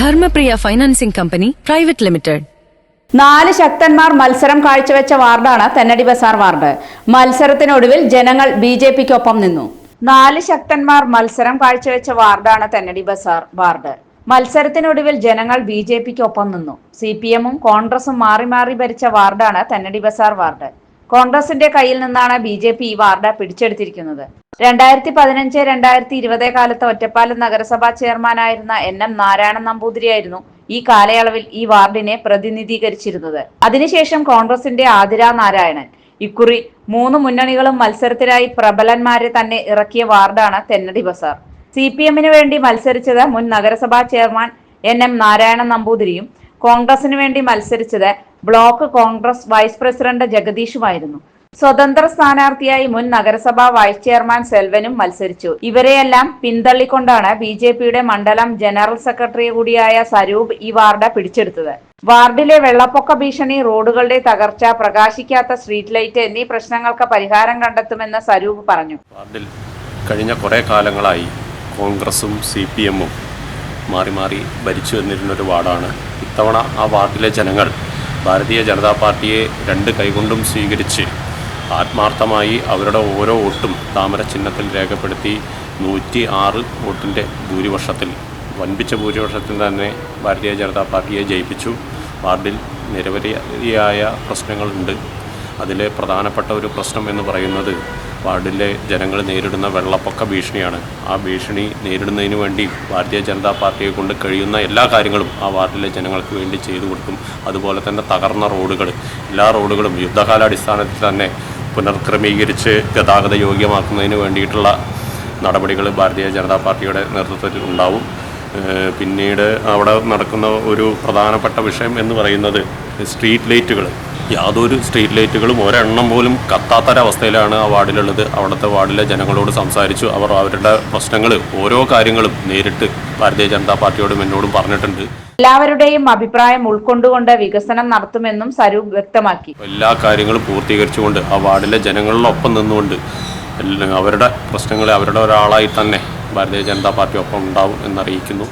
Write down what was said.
Dharmapriya financing company private limited. നാല് ശക്തന്മാർ മത്സരം കാഴ്ചവെച്ച വാർഡാണ് തെന്നടി ബസാർ വാർഡ്. മത്സരത്തിനൊടുവിൽ ജനങ്ങൾ ബി ജെ പിക്കൊപ്പം നിന്നു. നാല് ശക്തന്മാർ മത്സരം കാഴ്ചവെച്ച വാർഡാണ് തെന്നടി ബസാർ വാർഡ്. മത്സരത്തിനൊടുവിൽ ജനങ്ങൾ ബി ജെ പിക്കൊപ്പം നിന്നു. സി പി എമ്മും കോൺഗ്രസും മാറി മാറി ഭരിച്ച വാർഡാണ് തെന്നടി ബസാർ വാർഡ്. കോൺഗ്രസിന്റെ കയ്യിൽ നിന്നാണ് ബി ജെ പി ഈ വാർഡ് പിടിച്ചെടുത്തിരിക്കുന്നത്. രണ്ടായിരത്തി പതിനഞ്ച് രണ്ടായിരത്തി ഇരുപത് കാലത്ത് ഒറ്റപ്പാലം നഗരസഭാ ചെയർമാനായിരുന്ന എൻ എം നാരായണൻ നമ്പൂതിരിയായിരുന്നു ഈ കാലയളവിൽ ഈ വാർഡിനെ പ്രതിനിധീകരിച്ചിരുന്നത്. അതിനുശേഷം കോൺഗ്രസിന്റെ ആതിര നാരായണൻ. ഇക്കുറി മൂന്ന് മുന്നണികളും മത്സരത്തിനായി പ്രബലന്മാരെ തന്നെ ഇറക്കിയ വാർഡാണ് തെന്നടി ബസാർ. സി പി എമ്മിന് വേണ്ടി മത്സരിച്ചത് മുൻ നഗരസഭാ ചെയർമാൻ എൻ എം നാരായണൻ നമ്പൂതിരിയും കോൺഗ്രസിന് വേണ്ടി മത്സരിച്ചത് ബ്ലോക്ക് കോൺഗ്രസ് വൈസ് പ്രസിഡന്റ് ജഗദീഷുമായിരുന്നു. സ്വതന്ത്ര സ്ഥാനാർത്ഥിയായി മുൻ നഗരസഭാ വൈസ് ചെയർമാൻ സെൽവനും മത്സരിച്ചു. ഇവരെയെല്ലാം പിന്തള്ളിക്കൊണ്ടാണ് ബി ജെ പിയുടെ മണ്ഡലം ജനറൽ സെക്രട്ടറി കൂടിയായ സരൂപ് ഈ വാർഡ് പിടിച്ചെടുത്തത്. വാർഡിലെ വെള്ളപ്പൊക്ക ഭീഷണി റോഡുകളുടെ തകർച്ച പ്രകാശിക്കാത്ത സ്ട്രീറ്റ് ലൈറ്റ് എന്നീ പ്രശ്നങ്ങൾക്ക് പരിഹാരം കണ്ടെത്തുമെന്ന് സരൂപ് പറഞ്ഞു. വാർഡിൽ കഴിഞ്ഞ കുറേ കാലങ്ങളായി കോൺഗ്രസും സി പി എമ്മും മാറി മാറി ഭരിച്ചു വന്നിരുന്നൊരു വാർഡാണ്. ഇത്തവണ ആ വാർഡിലെ ജനങ്ങൾ ഭാരതീയ ജനതാ പാർട്ടിയെ രണ്ട് കൈകൊണ്ടും സ്വീകരിച്ച് ആത്മാർത്ഥമായി അവരുടെ ഓരോ വോട്ടും താമര ചിഹ്നത്തിൽ രേഖപ്പെടുത്തി നൂറ്റി ആറ് വോട്ടിന്റെ ഭൂരിപക്ഷത്തിൽ. വൻപിച്ച ഭൂരിപക്ഷത്തിൽ തന്നെ ഭാരതീയ ജനതാ പാർട്ടിയെ ജയിപ്പിച്ചു. വാർഡിൽ നിരവധിയായ പ്രശ്നങ്ങളുണ്ട്. അതിലെ പ്രധാനപ്പെട്ട ഒരു പ്രശ്നം എന്ന് പറയുന്നത് വാർഡിലെ ജനങ്ങൾ നേരിടുന്ന വെള്ളപ്പൊക്ക ഭീഷണിയാണ്. ആ ഭീഷണി നേരിടുന്നതിന് വേണ്ടി ഭാരതീയ ജനതാ പാർട്ടിയെ കൊണ്ട് കഴിയുന്ന എല്ലാ കാര്യങ്ങളും ആ വാർഡിലെ ജനങ്ങൾക്ക് വേണ്ടി ചെയ്തു കൊടുക്കും. അതുപോലെ തന്നെ തകർന്ന റോഡുകൾ. എല്ലാ റോഡുകളും യുദ്ധകാലാടിസ്ഥാനത്തിൽ തന്നെ പുനർക്രമീകരിച്ച് ഗതാഗത യോഗ്യമാക്കുന്നതിന് വേണ്ടിയിട്ടുള്ള നടപടികൾ ഭാരതീയ ജനതാ പാർട്ടിയുടെ നേതൃത്വത്തിൽ ഉണ്ടാവും. പിന്നീട് അവിടെ നടക്കുന്ന ഒരു പ്രധാനപ്പെട്ട വിഷയം എന്ന് പറയുന്നത് സ്ട്രീറ്റ് ലൈറ്റുകൾ. യാതൊരു സ്ട്രീറ്റ് ലൈറ്റുകളും ഒരെണ്ണം പോലും കത്താത്തൊരവസ്ഥയിലാണ് ആ വാർഡിലുള്ളത്. അവിടുത്തെ വാർഡിലെ ജനങ്ങളോട് സംസാരിച്ചു. അവർ അവരുടെ പ്രശ്നങ്ങൾ ഓരോ കാര്യങ്ങളും നേരിട്ട് ഭാരതീയ ജനതാ പാർട്ടിയോടും എന്നോടും പറഞ്ഞിട്ടുണ്ട്. എല്ലാവരുടെയും അഭിപ്രായം ഉൾക്കൊണ്ടുകൊണ്ട് വികസനം നടത്തുമെന്നും സരൂപ് വ്യക്തമാക്കി. എല്ലാ കാര്യങ്ങളും പൂർത്തീകരിച്ചുകൊണ്ട് ആ വാർഡിലെ ജനങ്ങളിലൊപ്പം നിന്നുകൊണ്ട് അവരുടെ പ്രശ്നങ്ങളെ അവരുടെ ഒരാളായി തന്നെ ഭാരതീയ ജനതാ പാർട്ടി ഒപ്പം ഉണ്ടാവും എന്നറിയിക്കുന്നു.